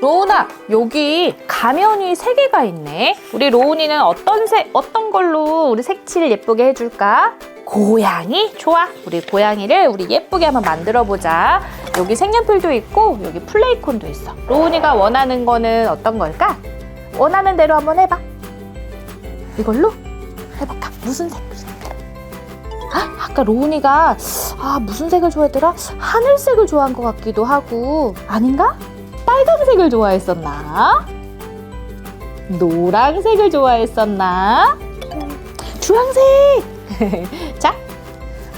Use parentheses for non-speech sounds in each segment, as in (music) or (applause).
로운아, 여기 가면이 세 개가 있네. 우리 로운이는 어떤 색, 어떤 걸로 우리 색칠 예쁘게 해줄까? 고양이? 좋아. 우리 고양이를 우리 예쁘게 한번 만들어 보자. 여기 색연필도 있고, 여기 플레이콘도 있어. 로운이가 원하는 거는 어떤 걸까? 원하는 대로 한번 해봐. 이걸로 해볼까? 무슨 색? 무슨 색? 아, 아까 로운이가 아 무슨 색을 좋아했더라? 하늘색을 좋아한 것 같기도 하고 아닌가? 빨강색을 좋아했었나? 노란색을 좋아했었나? 주황색! (laughs) 자,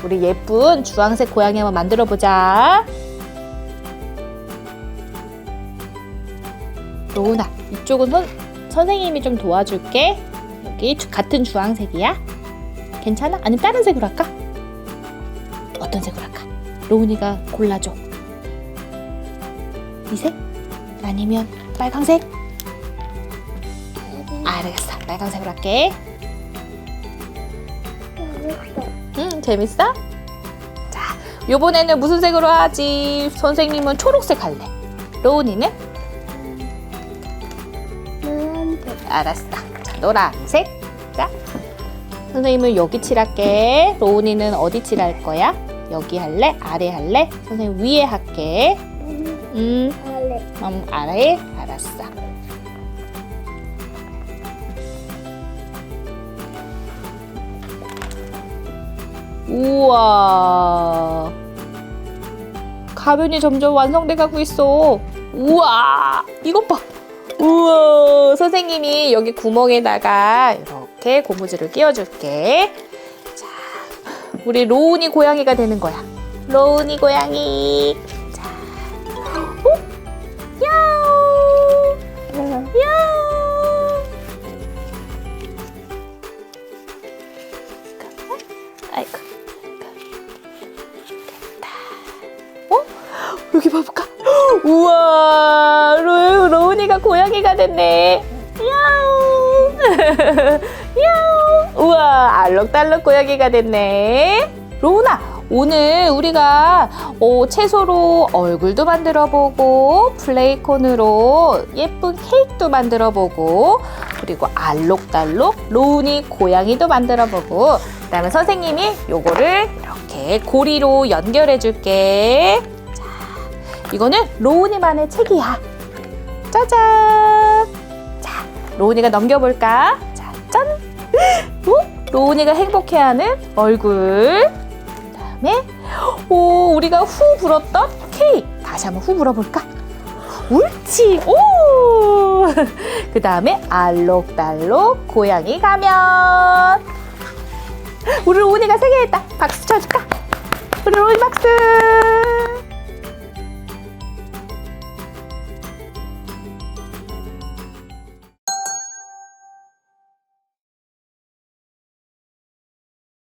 우리 예쁜 주황색 고양이 한번 만들어 보자. 로운아, 이쪽은 선, 선생님이 좀 도와줄게. 여기 주- 같은 주황색이야. 괜찮아? 아니면 다른 색으로 할까? 어떤 색으로 할까? 로운이가 골라줘. 이 색? 아니면 빨강색? 알겠어. 빨강색으로 할게. 응, 재밌어? 자, 요번에는 무슨 색으로 하지? 선생님은 초록색 할래. 로운이는? 알았어. 자, 노란색. 자, 선생님은 여기 칠할게. 로운이는 어디 칠할 거야? 여기 할래? 아래 할래? 선생님 위에 할게. 음, 음 아래? 알았어. 우와. 가면이 점점 완성돼 가고 있어. 우와. 이것 봐. 우와. 선생님이 여기 구멍에다가 이렇게 고무줄을 끼워줄게. 자, 우리 로운이 고양이가 되는 거야. 로운이 고양이. 여기 봐볼까? (gasps) 우와, 로, 로운이가 고양이가 됐네. 야옹. (laughs) 야옹. 우와, 알록달록 고양이가 됐네. 로운아, 오늘 우리가 어, 채소로 얼굴도 만들어 보고 플레이콘으로 예쁜 케이크도 만들어 보고 그리고 알록달록 로운이 고양이도 만들어 보고 그다음에 선생님이 요거를 이렇게 고리로 연결해 줄게. 자, 이거는 로운이만의 책이야. 짜잔. 자, 로운이가 넘겨볼까? 자, 짠. (gasps) 어? 로운이가 행복해하는 얼굴. 그다음에 오 우리가 후 불었던 케이크. 다시 한번 후 불어볼까? 옳지. 오. (laughs) 그 다음에 알록달록 고양이 가면. 우리 로운이가 세 개 했다. 박수 쳐줄까? 우리 로운이 박수.